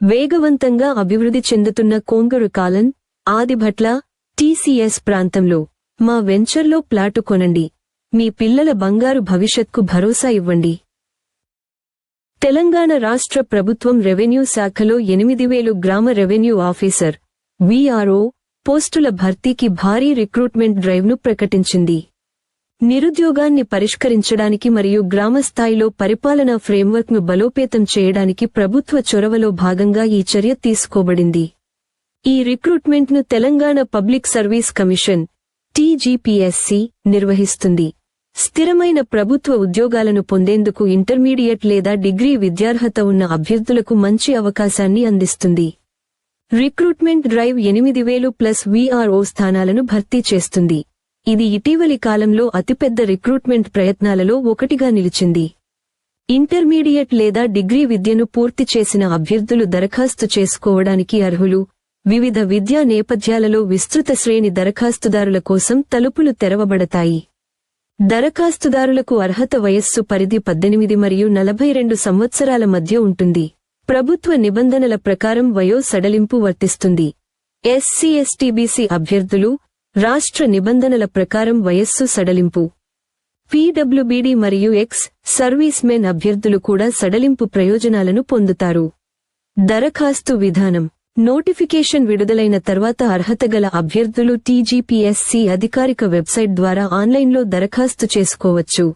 వేగవంతంగా అభివృద్ధి చెందుతున్న కోంగరు కాలన్ ఆదిభట్ల టీసీఎస్ ప్రాంతంలో మా వెంచర్లో ప్లాటు కొనండి. మీ పిల్లల బంగారు భవిష్యత్కు భరోసా ఇవ్వండి. తెలంగాణ రాష్ట్ర ప్రభుత్వం రెవెన్యూ శాఖలో ఎనిమిది వేలు గ్రామ రెవెన్యూ ఆఫీసర్ విఆర్ఓ పోస్టుల భర్తీకి భారీ రిక్రూట్మెంట్ డ్రైవ్ను ప్రకటించింది. నిరుద్యోగాన్ని పరిష్కరించడానికి మరియు గ్రామ స్థాయిలో పరిపాలనా ఫ్రేమ్వర్క్ను బలోపేతం చేయడానికి ప్రభుత్వ చొరవలో భాగంగా ఈ చర్య తీసుకోబడింది. ఈ రిక్రూట్మెంట్ను Telangana public service commission TGPSC నిర్వహిస్తుంది. స్థిరమైన ప్రభుత్వ ఉద్యోగాలను పొందేందుకు ఇంటర్మీడియట్ లేదా డిగ్రీ విద్యార్హత ఉన్న అభ్యర్థులకు మంచి అవకాశాన్ని అందిస్తుంది. రిక్రూట్మెంట్ డ్రైవ్ ఎనిమిది వేలు ప్లస్ వీఆర్ఓ స్థానాలను భర్తీ చేస్తుంది. ఇది ఇటీవలి కాలంలో అతిపెద్ద రిక్రూట్మెంట్ ప్రయత్నాలలో ఒకటిగా నిలిచింది. ఇంటర్మీడియట్ లేదా డిగ్రీ విద్యను పూర్తి చేసిన అభ్యర్థులు దరఖాస్తు చేసుకోవడానికి అర్హులు. వివిధ విద్యా నేపథ్యాలలో విస్తృత శ్రేణి దరఖాస్తుదారుల కోసం తలుపులు తెరవబడతాయి. దరఖాస్తుదారులకు అర్హత వయస్సు పరిధి పద్దెనిమిది మరియు నలభై రెండు సంవత్సరాల మధ్య ఉంటుంది. ప్రభుత్వ నిబంధనల ప్రకారం వయో సడలింపు వర్తిస్తుంది. ఎస్సీ ఎస్టీబీసీ అభ్యర్థులు రాష్ట్ర నిబంధనల ప్రకారం వయస్సు సడలింపు. పీడబ్ల్యూబీడీ మరియు ఎక్స్ సర్వీస్ మెన్ అభ్యర్థులు కూడా సడలింపు ప్రయోజనాలను పొందుతారు. దరఖాస్తు విధానం. నోటిఫికేషన్ విడుదలైన తర్వాత అర్హత గల అభ్యర్థులు టీజీపీఎస్సీ అధికారిక వెబ్సైట్ ద్వారా ఆన్లైన్లో దరఖాస్తు చేసుకోవచ్చు.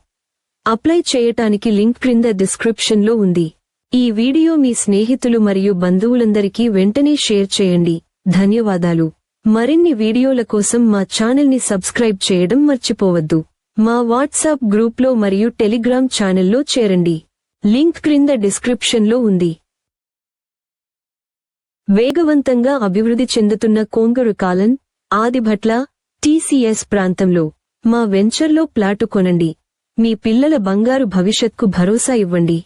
అప్లై చేయటానికి లింక్ క్రింద డిస్క్రిప్షన్లో ఉంది. ఈ వీడియో మీ స్నేహితులు మరియు బంధువులందరికీ వెంటనే షేర్ చేయండి. ధన్యవాదాలు. మరిన్ని వీడియోల కోసం మా ఛానల్ని సబ్స్క్రైబ్ చేయడం మర్చిపోవద్దు. మా వాట్సాప్ గ్రూప్లో మరియు టెలిగ్రామ్ ఛానల్లో చేరండి. లింక్ క్రింద డిస్క్రిప్షన్లో ఉంది. వేగవంతంగా అభివృద్ధి చెందుతున్న కోంగరు కాలన్ ఆదిభట్ల టీసీఎస్ ప్రాంతంలో మా వెంచర్లో ప్లాటు కొనండి. మీ పిల్లల బంగారు భవిష్యత్కు భరోసా ఇవ్వండి.